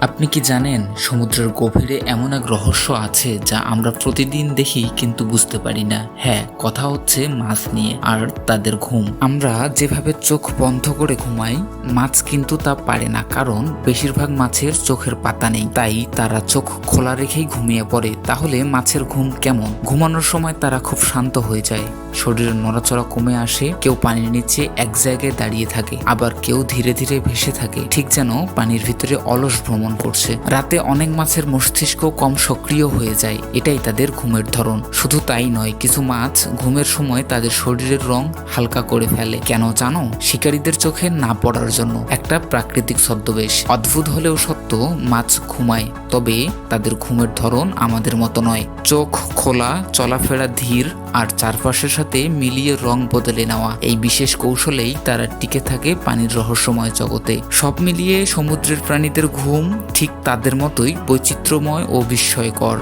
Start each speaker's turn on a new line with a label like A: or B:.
A: আপনি কি জানেন সমুদ্রের গভীরে এমন এক রহস্য আছে যা আমরা প্রতিদিন দেখি কিন্তু বুঝতে পারি না? হ্যাঁ কথা হচ্ছে মাছ নিয়ে আর তাদের ঘুম। আমরা যেভাবে চোখ বন্ধ করে ঘুমাই, মাছ কিন্তু তা পারে না কারণ বেশিরভাগ মাছের চোখের পাতা নেই। তাই তারা চোখ খোলা রেখেই ঘুমিয়ে পড়ে। তাহলে মাছের ঘুম কেমন? ঘুমানোর সময় তারা খুব শান্ত হয়ে যায়। শরীরের নড়াচড়া কমে আসে, কেউ পানির নিচে এক জায়গায় দাঁড়িয়ে থাকে, আবার কেউ ধীরে ধীরে ভেসে থাকে। ঠিক যেন পানির ভিতরে অলস ভ্রমণ করছে। রাতে অনেক মাছের মস্তিষ্ক কম সক্রিয় হয়ে যায়, এটাই তাদের ঘুমের ধরন। শুধু তাই নয়, কিছু মাছ ঘুমের সময় তাদের শরীরের রং হালকা করে ফেলে। কেন জানো? শিকারীদের চোখে না পড়ার জন্য। একটা প্রাকৃতিক ছদ্মবেশ। অদ্ভুত হলেও সত্য, মাছ ঘুমায়, তবে তাদের ঘুমের ধরন আমাদের মতো নয়। চোখ খোলা, চলাফেরা ধীর আর চারপাশের সাথে মিলিয়ে রং বদলে নেওয়া। এই বিশেষ কৌশলেই তারা টিকে থাকে পানির রহস্যময় জগতে। সব মিলিয়ে সমুদ্রের প্রাণীদের ঘুম ঠিক তাদের মতোই বৈচিত্র্যময় ও বিস্ময়কর।